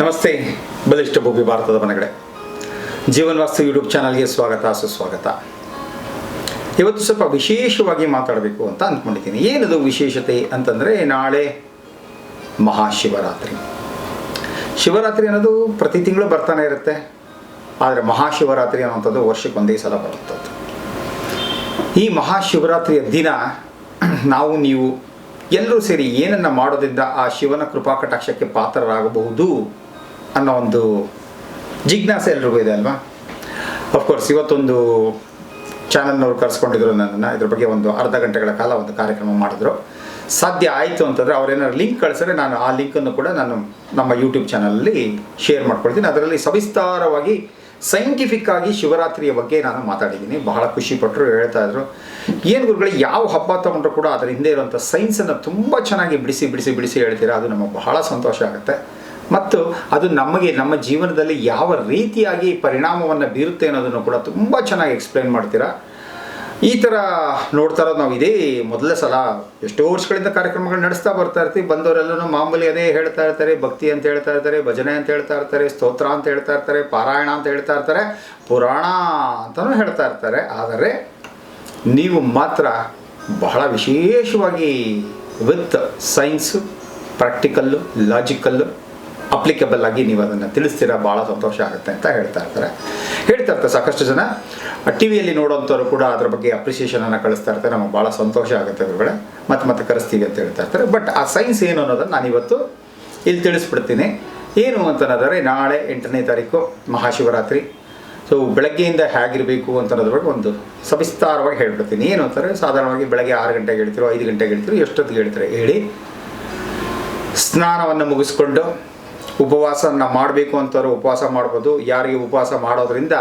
ನಮಸ್ತೆ, ಬಲಿಷ್ಠ ಭೂಮಿ ಭಾರತದ ಮನೆಗಡೆ ಜೀವನ್ ವಾಸ್ತು ಯೂಟ್ಯೂಬ್ ಚಾನಲ್ಗೆ ಸ್ವಾಗತ, ಸುಸ್ವಾಗತ. ಇವತ್ತು ಸ್ವಲ್ಪ ವಿಶೇಷವಾಗಿ ಮಾತಾಡಬೇಕು ಅಂತ ಅಂದ್ಕೊಂಡಿದ್ದೀನಿ. ಏನದು ವಿಶೇಷತೆ ಅಂತಂದರೆ ನಾಳೆ ಮಹಾಶಿವರಾತ್ರಿ. ಶಿವರಾತ್ರಿ ಅನ್ನೋದು ಪ್ರತಿ ತಿಂಗಳು ಬರ್ತಾನೆ ಇರುತ್ತೆ. ಆದರೆ ಮಹಾಶಿವರಾತ್ರಿ ಅನ್ನುವಂಥದ್ದು ವರ್ಷಕ್ಕೆ ಒಂದೇ ಸಲ ಬರುವಂಥದ್ದು ಈ ಮಹಾಶಿವರಾತ್ರಿಯ ದಿನ ನಾವು, ನೀವು, ಎಲ್ಲರೂ ಸೇರಿ ಏನನ್ನು ಮಾಡೋದ್ರಿಂದ ಆ ಶಿವನ ಕೃಪಾ ಕಟಾಕ್ಷಕ್ಕೆ ಪಾತ್ರರಾಗಬಹುದು? ಅನ್ನೋ ಒಂದು ಜಿಜ್ಞಾಸೆ ಎಲ್ರಿಗೂ ಇದೆ ಅಲ್ವಾ? ಅಫ್ಕೋರ್ಸ್ ಇವತ್ತೊಂದು ಚಾನಲ್ನವ್ರು ಕರೆಸ್ಕೊಂಡಿದ್ರು ನನ್ನನ್ನು. ಇದ್ರ ಬಗ್ಗೆ ಒಂದು ಅರ್ಧ ಗಂಟೆಗಳ ಕಾಲ ಒಂದು ಕಾರ್ಯಕ್ರಮ ಮಾಡಿದ್ರು. ಸಾಧ್ಯ ಆಯಿತು ಅಂತಂದರೆ ಅವ್ರೇನಾದ್ರು ಲಿಂಕ್ ಕಳಿಸಿದ್ರೆ ನಾನು ಆ ಲಿಂಕನ್ನು ಕೂಡ ನಾನು ನಮ್ಮ ಯೂಟ್ಯೂಬ್ ಚಾನಲಲ್ಲಿ ಶೇರ್ ಮಾಡ್ಕೊಳ್ತೀನಿ. ಅದರಲ್ಲಿ ಸವಿಸ್ತಾರವಾಗಿ ಸೈಂಟಿಫಿಕ್ ಆಗಿ ಶಿವರಾತ್ರಿಯ ಬಗ್ಗೆ ನಾನು ಮಾತಾಡಿದ್ದೀನಿ. ಬಹಳ ಖುಷಿ ಪಟ್ಟರು ಹೇಳ್ತಾ ಇದ್ರು. ಏನು ಗುರುಗಳು, ಯಾವ ಹಬ್ಬ ತಗೊಂಡ್ರು ಕೂಡ ಅದರ ಹಿಂದೆ ಇರುವಂಥ ಸೈನ್ಸನ್ನು ತುಂಬ ಚೆನ್ನಾಗಿ ಬಿಡಿಸಿ ಬಿಡಿಸಿ ಬಿಡಿಸಿ ಹೇಳ್ತೀರಾ? ಅದು ನಮಗೆ ಬಹಳ ಸಂತೋಷ ಆಗುತ್ತೆ. ಮತ್ತು ಅದು ನಮಗೆ, ನಮ್ಮ ಜೀವನದಲ್ಲಿ ಯಾವ ರೀತಿಯಾಗಿ ಪರಿಣಾಮವನ್ನು ಬೀರುತ್ತೆ ಅನ್ನೋದನ್ನು ಕೂಡ ತುಂಬ ಚೆನ್ನಾಗಿ ಎಕ್ಸ್ಪ್ಲೈನ್ ಮಾಡ್ತೀರಾ? ಈ ಥರ ನೋಡ್ತಾ ಇರೋದು ನಾವು ಇದೇ ಮೊದಲೇ ಸಲ ಎಷ್ಟೋ ವರ್ಷಗಳಿಂದ ಕಾರ್ಯಕ್ರಮಗಳು ನಡೆಸ್ತಾ ಬರ್ತಾ ಇರ್ತೀವಿ. ಬಂದವರೆಲ್ಲೂ ಮಾಮೂಲಿ ಅದೇ ಹೇಳ್ತಾ ಇರ್ತಾರೆ, ಭಕ್ತಿ ಅಂತ ಹೇಳ್ತಾ ಇರ್ತಾರೆ, ಭಜನೆ ಅಂತ ಹೇಳ್ತಾ ಇರ್ತಾರೆ, ಸ್ತೋತ್ರ ಅಂತ ಹೇಳ್ತಾ ಇರ್ತಾರೆ, ಪಾರಾಯಣ ಅಂತ ಹೇಳ್ತಾ ಇರ್ತಾರೆ, ಪುರಾಣ ಅಂತಲೂ ಹೇಳ್ತಾ ಇರ್ತಾರೆ. ಆದರೆ ನೀವು ಮಾತ್ರ ಬಹಳ ವಿಶೇಷವಾಗಿ with science practical logical applicable ಆಗಿ ನೀವು ಅದನ್ನು ತಿಳಿಸ್ತೀರಾ, ಭಾಳ ಸಂತೋಷ ಆಗುತ್ತೆ ಅಂತ ಹೇಳ್ತಾ ಇರ್ತಾರೆ. ಹೇಳ್ತಾ ಇರ್ತಾರೆ ಸಾಕಷ್ಟು ಜನ. ಟಿ ವಿಯಲ್ಲಿ ನೋಡೋಂಥವ್ರು ಕೂಡ ಅದ್ರ ಬಗ್ಗೆ ಅಪ್ರಿಸಿಯೇಷನನ್ನು ಕಳಿಸ್ತಾ ಇರ್ತಾರೆ. ನಮಗೆ ಭಾಳ ಸಂತೋಷ ಆಗುತ್ತೆ ಅವರುಗಳೇ ಮತ್ತೆ ಮತ್ತೆ ಕರೆಸ್ತೀವಿ ಅಂತ ಹೇಳ್ತಾ ಇರ್ತಾರೆ. ಬಟ್ ಆ ಸೈನ್ಸ್ ಏನು ಅನ್ನೋದನ್ನು ನಾನಿವತ್ತು ಇಲ್ಲಿ ತಿಳಿಸ್ಬಿಡ್ತೀನಿ. ಏನು ಅಂತಂದರೆ ನಾಳೆ ಎಂಟನೇ ತಾರೀಕು ಮಹಾಶಿವರಾತ್ರಿ. ಸೊ ಬೆಳಗ್ಗೆಯಿಂದ ಹೇಗಿರಬೇಕು ಅಂತ ಅನ್ನೋದ್ರ ಬಗ್ಗೆ ಒಂದು ಸವಿಸ್ತಾರವಾಗಿ ಹೇಳ್ಬಿಡ್ತೀನಿ. ಏನು ಅಂತಾರೆ ಸಾಧಾರಣವಾಗಿ ಬೆಳಗ್ಗೆ ಆರು ಗಂಟೆಗೆ ಹೇಳ್ತಿರೋ, ಐದು ಗಂಟೆಗೆ ಹೇಳ್ತಿರೋ, ಎಷ್ಟೊತ್ತಿಗೆ ಹೇಳ್ತಾರೆ ಹೇಳಿ, ಸ್ನಾನವನ್ನು ಮುಗಿಸ್ಕೊಂಡು ಉಪವಾಸನ ಮಾಡಬೇಕು ಅಂತವ್ರು ಉಪವಾಸ ಮಾಡ್ಬೋದು. ಯಾರಿಗೆ ಉಪವಾಸ ಮಾಡೋದ್ರಿಂದ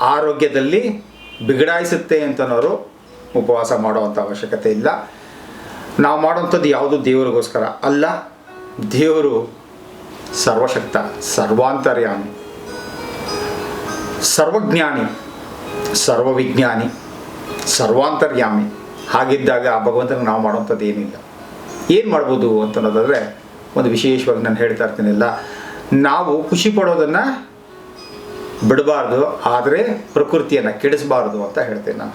ಆರೋಗ್ಯದಲ್ಲಿ ಬಿಗಡಾಯಿಸುತ್ತೆ ಅಂತನೋರು ಉಪವಾಸ ಮಾಡುವಂಥ ಅವಶ್ಯಕತೆ ಇಲ್ಲ. ನಾವು ಮಾಡೋವಂಥದ್ದು ಯಾವುದು ದೇವರಿಗೋಸ್ಕರ ಅಲ್ಲ, ದೇವರು ಸರ್ವಶಕ್ತ, ಸರ್ವಾಂತರ್ಯಾಮಿ. ಸರ್ವಜ್ಞಾನಿ, ಸರ್ವವಿಜ್ಞಾನಿ, ಸರ್ವಾಂತರ್ಯಾಮಿ. ಹಾಗಿದ್ದಾಗ ಆ ಭಗವಂತನಿಗೆ ನಾವು ಮಾಡುವಂಥದ್ದು ಏನಿಲ್ಲ. ಏನು ಮಾಡ್ಬೋದು ಅಂತ ಅನ್ನೋದಾದರೆ ಒಂದು ವಿಶೇಷವಾಗಿ ನಾನು ಹೇಳ್ತಾ ಇರ್ತೀನಿಲ್ಲ, ನಾವು ಖುಷಿ ಪಡೋದನ್ನು ಬಿಡಬಾರ್ದು, ಆದರೆ ಪ್ರಕೃತಿಯನ್ನು ಕೆಡಿಸಬಾರ್ದು ಅಂತ ಹೇಳ್ತೇನೆ ನಾನು.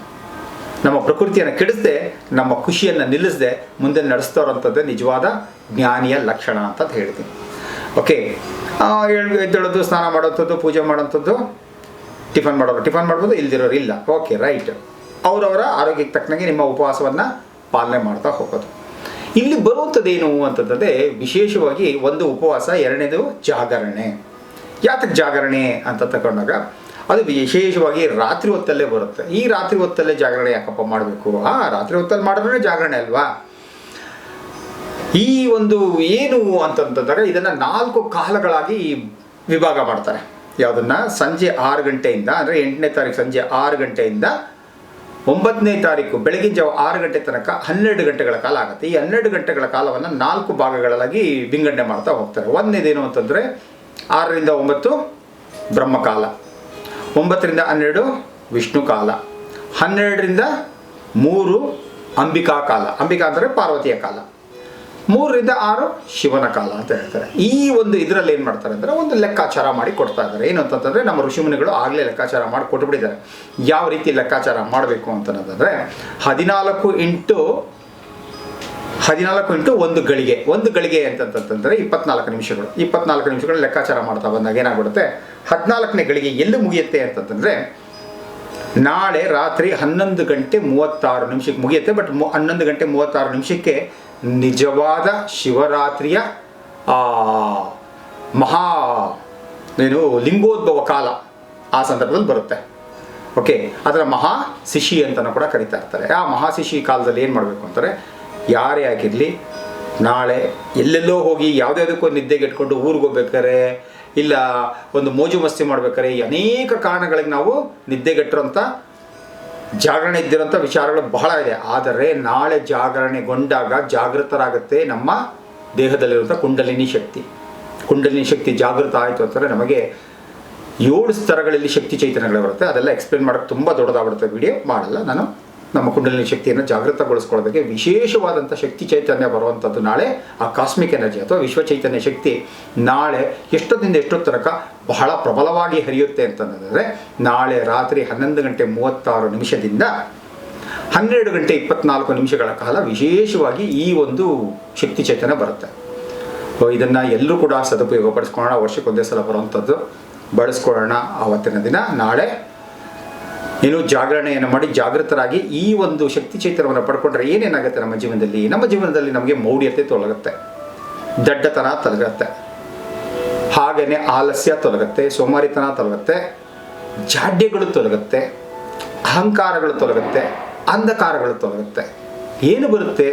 ನಮ್ಮ ಪ್ರಕೃತಿಯನ್ನು ಕೆಡಿಸದೆ, ನಮ್ಮ ಖುಷಿಯನ್ನು ನಿಲ್ಲಿಸದೆ ಮುಂದೆ ನಡೆಸ್ತೋರಂಥದ್ದೇ ನಿಜವಾದ ಜ್ಞಾನಿಯ ಲಕ್ಷಣ ಅಂತ ಹೇಳ್ತೀನಿ. ಓಕೆ ಎದ್ದೇಳೋದು, ಸ್ನಾನ ಮಾಡೋಂಥದ್ದು ಪೂಜೆ ಮಾಡೋಂಥದ್ದು ಟಿಫನ್ ಮಾಡೋರು, ಟಿಫನ್ ಮಾಡ್ಬೋದು, ಇಲ್ದಿರೋರು ಇಲ್ಲ. ಓಕೆ ರೈಟ್ ಅವರವರ ಆರೋಗ್ಯಕ್ಕೆ ತಕ್ಕನಾಗೆ ನಿಮ್ಮ ಉಪವಾಸವನ್ನು ಪಾಲನೆ ಮಾಡ್ತಾ ಹೋಗೋದು. ಇಲ್ಲಿ ಬರುವಂಥದ್ದೇನು ಅಂತಂದರೆ ವಿಶೇಷವಾಗಿ ಒಂದು ಉಪವಾಸ, ಎರಡನೇದು ಜಾಗರಣೆ. ಯಾತಕ್ಕೆ ಜಾಗರಣೆ ಅಂತ ತಗೊಂಡಾಗ ಅದು ವಿಶೇಷವಾಗಿ ರಾತ್ರಿ ಹೊತ್ತಲ್ಲೇ ಬರುತ್ತೆ. ಈ ರಾತ್ರಿ ಹೊತ್ತಲ್ಲೇ ಜಾಗರಣೆ ಯಾಕಪ್ಪ ಮಾಡಬೇಕು? ಆ, ರಾತ್ರಿ ಹೊತ್ತಲ್ಲಿ ಮಾಡಿದ್ರೆ ಜಾಗರಣೆ ಅಲ್ವಾ? ಈ ಒಂದು ಏನು ಅಂತಂತಂದರೆ ಇದನ್ನು ನಾಲ್ಕು ಕಾಲಗಳಾಗಿ ವಿಭಾಗ ಮಾಡ್ತಾರೆ. ಯಾವುದನ್ನು? ಸಂಜೆ ಆರು ಗಂಟೆಯಿಂದ, ಅಂದರೆ ಎಂಟನೇ ತಾರೀಕು ಸಂಜೆ ಆರು ಗಂಟೆಯಿಂದ ಒಂಬತ್ತನೇ ತಾರೀಕು ಬೆಳಗಿನ ಜಾವ ಆರು ಗಂಟೆ ತನಕ ಹನ್ನೆರಡು ಗಂಟೆಗಳ ಕಾಲ ಆಗುತ್ತೆ. ಈ ಹನ್ನೆರಡು ಗಂಟೆಗಳ ಕಾಲವನ್ನು ನಾಲ್ಕು ಭಾಗಗಳಾಗಿ ವಿಂಗಡಣೆ ಮಾಡ್ತಾ ಹೋಗ್ತಾರೆ. ಒಂದನೇದೇನು ಅಂತಂದರೆ ಆರರಿಂದ ಒಂಬತ್ತು ಬ್ರಹ್ಮಕಾಲ, ಒಂಬತ್ತರಿಂದ ಹನ್ನೆರಡು ವಿಷ್ಣು ಕಾಲ ಹನ್ನೆರಡರಿಂದ ಮೂರು ಅಂಬಿಕಾ ಕಾಲ ಅಂಬಿಕಾ ಅಂದರೆ ಪಾರ್ವತಿಯ ಕಾಲ. ಮೂರರಿಂದ ಆರು ಶಿವನ ಕಾಲ ಅಂತ ಹೇಳ್ತಾರೆ. ಈ ಒಂದು ಇದರಲ್ಲಿ ಏನು ಮಾಡ್ತಾರೆ ಅಂದರೆ ಒಂದು ಲೆಕ್ಕಾಚಾರ ಮಾಡಿ ಕೊಡ್ತಾ ಇದ್ದಾರೆ. ಏನು ಅಂತಂತಂದರೆ ನಮ್ಮ ಋಷಿಮುನಿಗಳು ಆಗಲೇ ಲೆಕ್ಕಾಚಾರ ಮಾಡಿ ಕೊಟ್ಟುಬಿಟ್ಟಿದ್ದಾರೆ ಯಾವ ರೀತಿ ಲೆಕ್ಕಾಚಾರ ಮಾಡಬೇಕು ಅಂತಂದರೆ ಹದಿನಾಲ್ಕು ಇಂಟು ಹದಿನಾಲ್ಕು ಇಂಟು ಒಂದು ಗಳಿಗೆ. ಒಂದು ಗಳಿಗೆ ಅಂತಂತಂದರೆ ಇಪ್ಪತ್ನಾಲ್ಕು ನಿಮಿಷಗಳು. ಇಪ್ಪತ್ನಾಲ್ಕು ನಿಮಿಷಗಳು ಲೆಕ್ಕಾಚಾರ ಮಾಡ್ತಾ ಬಂದಾಗ ಏನಾಗ್ಬಿಡುತ್ತೆ? ಹದಿನಾಲ್ಕನೇ ಗಳಿಗೆ ಎಲ್ಲಿ ಮುಗಿಯುತ್ತೆ ಅಂತಂತಂದರೆ ನಾಳೆ ರಾತ್ರಿ ಹನ್ನೊಂದು ಗಂಟೆ ಮೂವತ್ತಾರು ನಿಮಿಷಕ್ಕೆ ಮುಗಿಯುತ್ತೆ. ಬಟ್ ಮು ಹನ್ನೊಂದು ಗಂಟೆ ಮೂವತ್ತಾರು ನಿಮಿಷಕ್ಕೆ ನಿಜವಾದ ಶಿವರಾತ್ರಿಯ ಮಹಾ, ಏನು, ಲಿಂಗೋದ್ಭವ ಕಾಲ ಆ ಸಂದರ್ಭದಲ್ಲಿ ಬರುತ್ತೆ. ಓಕೆ ಅದರ ಮಹಾ ಶಿಶಿ ಅಂತಲೂ ಕೂಡ ಕರಿತಾ ಇರ್ತಾರೆ. ಆ ಮಹಾಶಿಶಿ ಕಾಲದಲ್ಲಿ ಏನು ಮಾಡಬೇಕು ಅಂತಾರೆ ಯಾರೇ ಆಗಿರಲಿ, ನಾಳೆ ಎಲ್ಲೆಲ್ಲೋ ಹೋಗಿ ಯಾವುದ್ಯಾವುದಕ್ಕೂ ನಿದ್ದೆಗೆಟ್ಕೊಂಡು ಊರಿಗೆ ಹೋಗ್ಬೇಕಾರೆ, ಇಲ್ಲ ಒಂದು ಮೋಜು ಮಸ್ತಿ ಮಾಡ್ಬೇಕಾರೆ ಅನೇಕ ಕಾರಣಗಳಿಗೆ ನಾವು ನಿದ್ದೆಗೆಟ್ಟಿರೋಂಥ ಜಾಗರಣೆ ಇದ್ದಿರೋಂಥ ವಿಚಾರಗಳು ಬಹಳ ಇದೆ. ಆದರೆ ನಾಳೆ ಜಾಗರಣೆಗೊಂಡಾಗ ಜಾಗೃತರಾಗುತ್ತೆ ನಮ್ಮ ದೇಹದಲ್ಲಿರುವಂಥ ಕುಂಡಲಿನಿ ಶಕ್ತಿ. ಕುಂಡಲಿನಿ ಶಕ್ತಿ ಜಾಗೃತ ಆಯಿತು ಅಂತಂದರೆ ನಮಗೆ ಏಳು ಸ್ತರಗಳಲ್ಲಿ ಶಕ್ತಿ ಚೈತನ್ಯಗಳು ಬರುತ್ತೆ. ಅದೆಲ್ಲ ಎಕ್ಸ್ಪ್ಲೇನ್ ಮಾಡೋಕ್ಕೆ ತುಂಬ ದೊಡ್ಡದಾಗ್ಬಿಡುತ್ತೆ. ವಿಡಿಯೋ ಮಾಡಲ್ಲ. ನಾನು ನಮ್ಮ ಕುಂಡಲಿನಿ ಶಕ್ತಿಯನ್ನು ಜಾಗೃತಗೊಳಿಸ್ಕೊಳ್ಳೋದಕ್ಕೆ ವಿಶೇಷವಾದಂಥ ಶಕ್ತಿ ಚೈತನ್ಯ ಬರುವಂಥದ್ದು ನಾಳೆ ಆ ಕಾಸ್ಮಿಕ್ ಎನರ್ಜಿ ಅಥವಾ ವಿಶ್ವ ಚೈತನ್ಯ ಶಕ್ತಿ ನಾಳೆ ಎಷ್ಟೊತ್ತಿಂದ ಎಷ್ಟೊತ್ತು ತನಕ ಬಹಳ ಪ್ರಬಲವಾಗಿ ಹರಿಯುತ್ತೆ ಅಂತಂದರೆ ನಾಳೆ ರಾತ್ರಿ ಹನ್ನೊಂದು ಗಂಟೆ ಮೂವತ್ತಾರು ನಿಮಿಷದಿಂದ ಹನ್ನೆರಡು ಗಂಟೆ ಇಪ್ಪತ್ನಾಲ್ಕು ನಿಮಿಷಗಳ ಕಾಲ ವಿಶೇಷವಾಗಿ ಈ ಒಂದು ಶಕ್ತಿ ಚೈತನ್ಯ ಬರುತ್ತೆ. ಸೊ ಇದನ್ನು ಎಲ್ಲರೂ ಕೂಡ ಸದುಪಯೋಗ ಪಡಿಸ್ಕೊಳ್ಳೋಣ ವರ್ಷಕ್ಕೊಂದೇ ಸಲ ಬರುವಂಥದ್ದು. ಬಳಸ್ಕೊಳ್ಳೋಣ. ಆವತ್ತಿನ ದಿನ ನಾಳೆ ಏನು ಜಾಗರಣೆಯನ್ನು ಮಾಡಿ ಜಾಗೃತರಾಗಿ ಈ ಒಂದು ಶಕ್ತಿ ಚೈತನ್ಯವನ್ನು ಪಡ್ಕೊಂಡ್ರೆ ಏನೇನಾಗುತ್ತೆ ನಮ್ಮ ಜೀವನದಲ್ಲಿ? ನಮ್ಮ ಜೀವನದಲ್ಲಿ ನಮಗೆ ಮೌಢ್ಯತೆ ತೊಲಗುತ್ತೆ. ದಡ್ಡತನ ತೊಲಗತ್ತೆ. ಹಾಗೆಯೇ ಆಲಸ್ಯ ತೊಲಗುತ್ತೆ, ಸೋಮಾರಿತನ ತೊಲಗತ್ತೆ, ಜಾಡ್ಯಗಳು ತೊಲಗುತ್ತೆ, ಅಹಂಕಾರಗಳು ತೊಲಗುತ್ತೆ, ಅಂಧಕಾರಗಳು ತೊಲಗುತ್ತೆ. ಏನು ಬರುತ್ತೆ?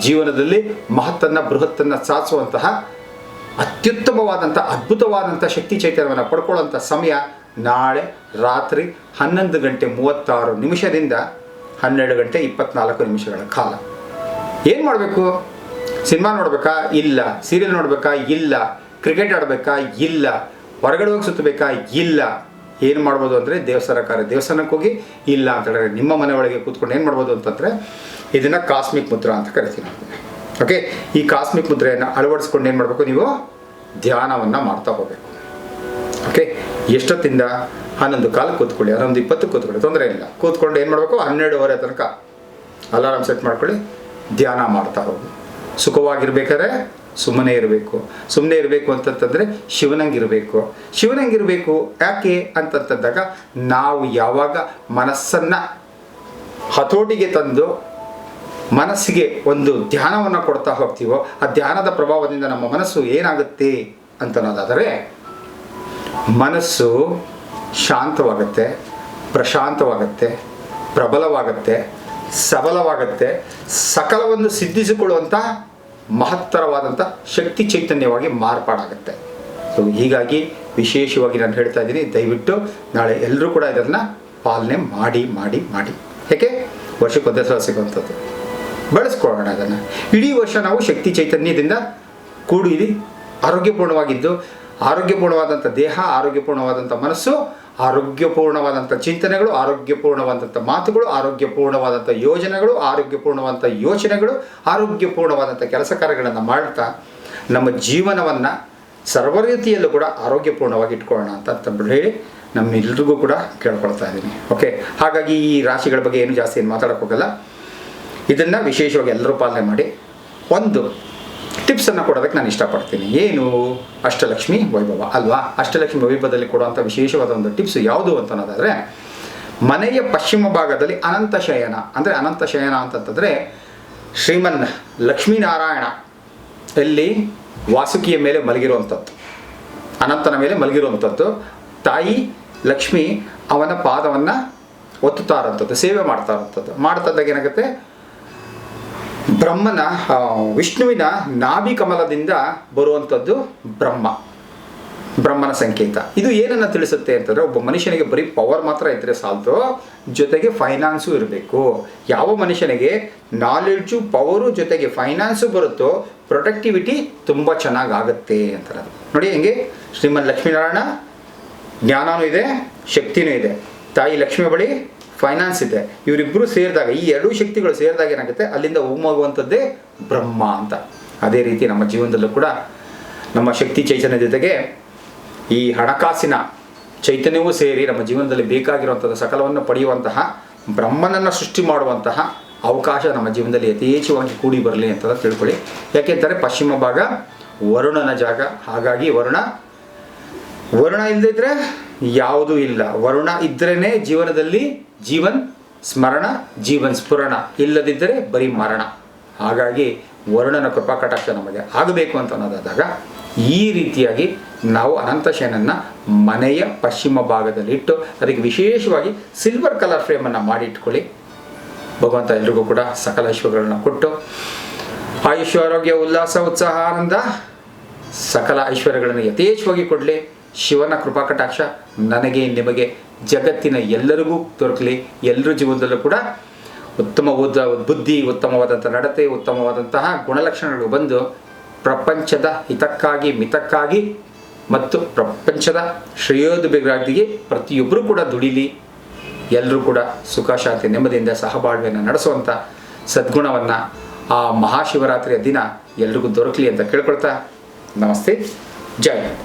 ಜೀವನದಲ್ಲಿ ಮಹತ್ತನ್ನು, ಬೃಹತ್ತನ್ನು ಸಾಧಿಸುವಂತಹ ಅತ್ಯುತ್ತಮವಾದಂಥ, ಅದ್ಭುತವಾದಂಥ ಶಕ್ತಿ ಚೈತನ್ಯವನ್ನು ಪಡ್ಕೊಳ್ಳೋಂಥ ಸಮಯ ನಾಳೆ ರಾತ್ರಿ ಹನ್ನೊಂದು ಗಂಟೆ ಮೂವತ್ತಾರು ನಿಮಿಷದಿಂದ ಹನ್ನೆರಡು ಗಂಟೆ ಇಪ್ಪತ್ನಾಲ್ಕು ನಿಮಿಷಗಳ ಕಾಲ. ಏನು ಮಾಡಬೇಕು? ಸಿನಿಮಾ ನೋಡಬೇಕಾ? ಇಲ್ಲ. ಸೀರಿಯಲ್ ನೋಡಬೇಕಾ? ಇಲ್ಲ. ಕ್ರಿಕೆಟ್ ಆಡಬೇಕಾ? ಇಲ್ಲ. ಹೊರಗಡೆ ಹೋಗಿ ಸುತ್ತಬೇಕಾ? ಇಲ್ಲ. ಏನು ಮಾಡ್ಬೋದು ಅಂದರೆ ದೇವಸ್ಥಾನ ಕಾರ್ಯ ದೇವಸ್ಥಾನಕ್ಕೆ ಹೋಗಿ ಇಲ್ಲ ಅಂತ ಹೇಳಿದ್ರೆ ನಿಮ್ಮ ಮನೆ ಒಳಗೆ ಕೂತ್ಕೊಂಡು ಏನು ಮಾಡ್ಬೋದು ಅಂತಂದರೆ ಇದನ್ನು ಕಾಸ್ಮಿಕ್ ಮುದ್ರ ಅಂತ ಕರಿತೀನಿ ಓಕೆ ಈ ಕಾಸ್ಮಿಕ್ ಮುದ್ರೆಯನ್ನು ಅಳವಡಿಸ್ಕೊಂಡು ಏನು ಮಾಡಬೇಕು ನೀವು? ಧ್ಯಾನವನ್ನು ಮಾಡ್ತಾ ಹೋಗಬೇಕು. ಓಕೆ ಎಷ್ಟೊತ್ತಿಂದ? ಹನ್ನೊಂದು ಕಾಲು ಕೂತ್ಕೊಳ್ಳಿ, ಹನ್ನೊಂದು ಇಪ್ಪತ್ತು ಕೂತ್ಕೊಳ್ಳಿ, ತೊಂದರೆ ಇಲ್ಲ. ಕೂತ್ಕೊಂಡು ಏನು ಮಾಡಬೇಕು? ಹನ್ನೆರಡುವರೆ ತನಕ ಅಲಾರಾಮ್ ಸೆಟ್ ಮಾಡ್ಕೊಳ್ಳಿ, ಧ್ಯಾನ ಮಾಡ್ತಾ ಹೋಗಿ. ಸುಖವಾಗಿರ್ಬೇಕಾದ್ರೆ ಸುಮ್ಮನೆ ಇರಬೇಕು. ಸುಮ್ಮನೆ ಇರಬೇಕು ಅಂತಂತಂದರೆ ಶಿವನಂಗಿರಬೇಕು ಶಿವನಂಗಿರಬೇಕು ಯಾಕೆ ಅಂತಂತಂದಾಗ ನಾವು ಯಾವಾಗ ಮನಸ್ಸನ್ನು ಹತೋಟಿಗೆ ತಂದು ಮನಸ್ಸಿಗೆ ಒಂದು ಧ್ಯಾನವನ್ನು ಕೊಡ್ತಾ ಹೋಗ್ತೀವೋ, ಆ ಧ್ಯಾನದ ಪ್ರಭಾವದಿಂದ ನಮ್ಮ ಮನಸ್ಸು ಏನಾಗುತ್ತೆ ಅಂತನ್ನೋದಾದರೆ ಮನಸ್ಸು ಶಾಂತವಾಗುತ್ತೆ, ಪ್ರಶಾಂತವಾಗುತ್ತೆ, ಪ್ರಬಲವಾಗುತ್ತೆ, ಸಬಲವಾಗುತ್ತೆ, ಸಕಲವನ್ನು ಸಿದ್ಧಿಸಿಕೊಳ್ಳುವಂಥ ಮಹತ್ತರವಾದಂಥ ಶಕ್ತಿ ಚೈತನ್ಯವಾಗಿ ಮಾರ್ಪಾಡಾಗುತ್ತೆ. ಸೊ ಹೀಗಾಗಿ ವಿಶೇಷವಾಗಿ ನಾನು ಹೇಳ್ತಾ ಇದ್ದೀನಿ, ದಯವಿಟ್ಟು ನಾಳೆ ಎಲ್ಲರೂ ಕೂಡ ಇದನ್ನು ಪಾಲನೆ ಮಾಡಿ ಮಾಡಿ ಮಾಡಿ. ಯಾಕೆ? ವರ್ಷಕ್ಕೊಂದೇ ಸಲ ಸಿಗುವಂಥದ್ದು. ಬಳಸ್ಕೊಳ್ಳೋಣ ಅದನ್ನು. ಇಡೀ ವರ್ಷ ನಾವು ಶಕ್ತಿ ಚೈತನ್ಯದಿಂದ ಕೂಡಿರಿ, ಆರೋಗ್ಯಪೂರ್ಣವಾಗಿದ್ದು ಆರೋಗ್ಯಪೂರ್ಣವಾದಂಥ ದೇಹ, ಆರೋಗ್ಯಪೂರ್ಣವಾದಂಥ ಮನಸ್ಸು, ಆರೋಗ್ಯಪೂರ್ಣವಾದಂಥ ಚಿಂತನೆಗಳು, ಆರೋಗ್ಯಪೂರ್ಣವಾದಂಥ ಮಾತುಗಳು, ಆರೋಗ್ಯಪೂರ್ಣವಾದಂಥ ಯೋಜನೆಗಳು, ಆರೋಗ್ಯಪೂರ್ಣವಾದಂಥ ಯೋಚನೆಗಳು, ಆರೋಗ್ಯಪೂರ್ಣವಾದಂಥ ಕೆಲಸ ಕಾರ್ಯಗಳನ್ನು ಮಾಡ್ತಾ ನಮ್ಮ ಜೀವನವನ್ನು ಸರ್ವ ರೀತಿಯಲ್ಲೂ ಕೂಡ ಆರೋಗ್ಯಪೂರ್ಣವಾಗಿ ಇಟ್ಕೊಳ್ಳೋಣ ಅಂತ ಹೇಳಿ ನಮ್ಮೆಲ್ರಿಗೂ ಕೂಡ ಕೇಳ್ಕೊಳ್ತಾ ಇದ್ದೀನಿ. ಓಕೆ ಹಾಗಾಗಿ ಈ ರಾಶಿಗಳ ಬಗ್ಗೆ ಏನು ಜಾಸ್ತಿ ಏನು ಮಾತಾಡೋಕ್ಕೋಗಲ್ಲ. ಇದನ್ನು ವಿಶೇಷವಾಗಿ ಎಲ್ಲರೂ ಪಾಲನೆ ಮಾಡಿ. ಒಂದು ಟಿಪ್ಸನ್ನು ಕೊಡೋದಕ್ಕೆ ನಾನು ಇಷ್ಟಪಡ್ತೀನಿ. ಏನು? ಅಷ್ಟಲಕ್ಷ್ಮಿ ವೈಭವ ಅಲ್ವಾ? ಅಷ್ಟಲಕ್ಷ್ಮಿ ವೈಭವದಲ್ಲಿ ಕೊಡುವಂಥ ವಿಶೇಷವಾದ ಒಂದು ಟಿಪ್ಸ್ ಯಾವುದು ಅಂತ ಅನ್ನೋದಾದರೆ ಮನೆಯ ಪಶ್ಚಿಮ ಭಾಗದಲ್ಲಿ ಅನಂತ ಶಯನ, ಅಂದರೆ ಅನಂತ ಶಯನ ಅಂತಂತಂದರೆ ಶ್ರೀಮನ್ ಲಕ್ಷ್ಮೀನಾರಾಯಣ ಎಲ್ಲಿ ವಾಸುಕಿಯ ಮೇಲೆ ಮಲಗಿರುವಂಥದ್ದು. ಅನಂತನ ಮೇಲೆ ಮಲಗಿರುವಂಥದ್ದು. ತಾಯಿ ಲಕ್ಷ್ಮಿ ಅವನ ಪಾದವನ್ನು ಒತ್ತುತ್ತಾ ಇರೋಂಥದ್ದು ಸೇವೆ ಮಾಡ್ತಾ ಇರೋಂಥದ್ದು ಮಾಡ್ತಿದ್ದಾಗ ಏನಾಗುತ್ತೆ? ಬ್ರಹ್ಮನ ವಿಷ್ಣುವಿನ ನಾಭಿ ಕಮಲದಿಂದ ಬರುವಂಥದ್ದು ಬ್ರಹ್ಮ, ಬ್ರಹ್ಮನ ಸಂಕೇತ. ಇದು ಏನನ್ನು ತಿಳಿಸುತ್ತೆ ಅಂತಂದರೆ ಒಬ್ಬ ಮನುಷ್ಯನಿಗೆ ಬರೀ ಪವರ್ ಮಾತ್ರ ಇದ್ದರೆ ಸಾಲದು, ಜೊತೆಗೆ ಫೈನಾನ್ಸು ಇರಬೇಕು. ಯಾವ ಮನುಷ್ಯನಿಗೆ ನಾಲೆಡ್ಜು ಪವರು ಜೊತೆಗೆ ಫೈನಾನ್ಸು ಬರುತ್ತೋ ಪ್ರೊಡಕ್ಟಿವಿಟಿ ತುಂಬ ಚೆನ್ನಾಗಾಗುತ್ತೆ ಅಂತಾರೆ ನೋಡಿ ಹೆಂಗೆ? ಶ್ರೀಮನ್ ಲಕ್ಷ್ಮೀನಾರಾಯಣ, ಜ್ಞಾನನೂ ಇದೆ, ಶಕ್ತಿನೂ ಇದೆ. ತಾಯಿ ಲಕ್ಷ್ಮೀ ಬಳಿ ಫೈನಾನ್ಸ್ ಇದೆ. ಇವರಿಬ್ಬರು ಸೇರಿದಾಗ, ಈ ಎರಡೂ ಶಕ್ತಿಗಳು ಸೇರಿದಾಗ ಏನಾಗುತ್ತೆ? ಅಲ್ಲಿಂದ ಉಮ್ಮಗುವಂಥದ್ದೇ ಬ್ರಹ್ಮ ಅಂತ. ಅದೇ ರೀತಿ ನಮ್ಮ ಜೀವನದಲ್ಲೂ ಕೂಡ ನಮ್ಮ ಶಕ್ತಿ ಚೈತನ್ಯ ಜೊತೆಗೆ ಈ ಹಣಕಾಸಿನ ಚೈತನ್ಯವೂ ಸೇರಿ ನಮ್ಮ ಜೀವನದಲ್ಲಿ ಬೇಕಾಗಿರುವಂಥದ್ದು, ಸಕಲವನ್ನು ಪಡೆಯುವಂತಹ, ಬ್ರಹ್ಮನನ್ನು ಸೃಷ್ಟಿ ಮಾಡುವಂತಹ ಅವಕಾಶ ನಮ್ಮ ಜೀವನದಲ್ಲಿ ಯಥೇಚ್ಛವಾಗಿ ಕೂಡಿ ಬರಲಿ ಅಂತ ತಿಳ್ಕೊಳ್ಳಿ. ಯಾಕೆಂದರೆ ಪಶ್ಚಿಮ ಭಾಗ ವರುಣನ ಜಾಗ. ಹಾಗಾಗಿ ವರುಣ ವರುಣ ಇಲ್ಲದಿದ್ರೆ ಯಾವುದೂ ಇಲ್ಲ. ವರುಣ ಇದ್ರೇ ಜೀವನದಲ್ಲಿ ಜೀವನ್ ಸ್ಮರಣ, ಜೀವನ್ ಸ್ಫುರಣ. ಇಲ್ಲದಿದ್ದರೆ ಬರೀ ಮರಣ. ಹಾಗಾಗಿ ವರುಣನ ಕೃಪಾ ಕಟಾಕ್ಷ ನಮಗೆ ಆಗಬೇಕು ಅಂತ ಅನ್ನೋದಾದಾಗ ಈ ರೀತಿಯಾಗಿ ನಾವು ಅನಂತಶಯನನ್ನು ಮನೆಯ ಪಶ್ಚಿಮ ಭಾಗದಲ್ಲಿ ಇಟ್ಟು ಅದಕ್ಕೆ ವಿಶೇಷವಾಗಿ ಸಿಲ್ವರ್ ಕಲರ್ ಫ್ರೇಮನ್ನು ಮಾಡಿ ಇಟ್ಕೊಳ್ಳಿ. ಭಗವಂತ ಎಲ್ರಿಗೂ ಕೂಡ ಸಕಲ ಐಶ್ವರ್ಯಗಳನ್ನ ಕೊಟ್ಟು ಆಯುಷ್ಯ, ಆರೋಗ್ಯ, ಉಲ್ಲಾಸ, ಉತ್ಸಾಹ, ಆನಂದ ಸಕಲ ಐಶ್ವರ್ಯಗಳನ್ನು ಯಥೇಚ್ಛವಾಗಿ ಕೊಡಲಿ. ಶಿವನ ಕೃಪಾಕಟಾಕ್ಷ ನನಗೆ, ನಿಮಗೆ, ಜಗತ್ತಿನ ಎಲ್ಲರಿಗೂ ದೊರಕಲಿ. ಎಲ್ಲರ ಜೀವನದಲ್ಲೂ ಕೂಡ ಉತ್ತಮ ಉದ್ದ ಬುದ್ಧಿ ಉತ್ತಮವಾದಂಥ ನಡತೆ, ಉತ್ತಮವಾದಂತಹ ಗುಣಲಕ್ಷಣಗಳು ಬಂದು ಪ್ರಪಂಚದ ಹಿತಕ್ಕಾಗಿ, ಮಿತಕ್ಕಾಗಿ ಮತ್ತು ಪ್ರಪಂಚದ ಶ್ರೇಯೋಭಿವೃದ್ಧಿಗೆ ಪ್ರತಿಯೊಬ್ಬರೂ ಕೂಡ ದುಡಿಲಿ. ಎಲ್ಲರೂ ಕೂಡ ಸುಖ, ಶಾಂತಿ, ನೆಮ್ಮದಿಯಿಂದ ಸಹಬಾಳ್ವೆಯನ್ನು ನಡೆಸುವಂಥ ಸದ್ಗುಣವನ್ನು ಆ ಮಹಾಶಿವರಾತ್ರಿಯ ದಿನ ಎಲ್ರಿಗೂ ದೊರಕಲಿ ಅಂತ ಕೇಳ್ಕೊಳ್ತಾ. ನಮಸ್ತೆ. ಜೈ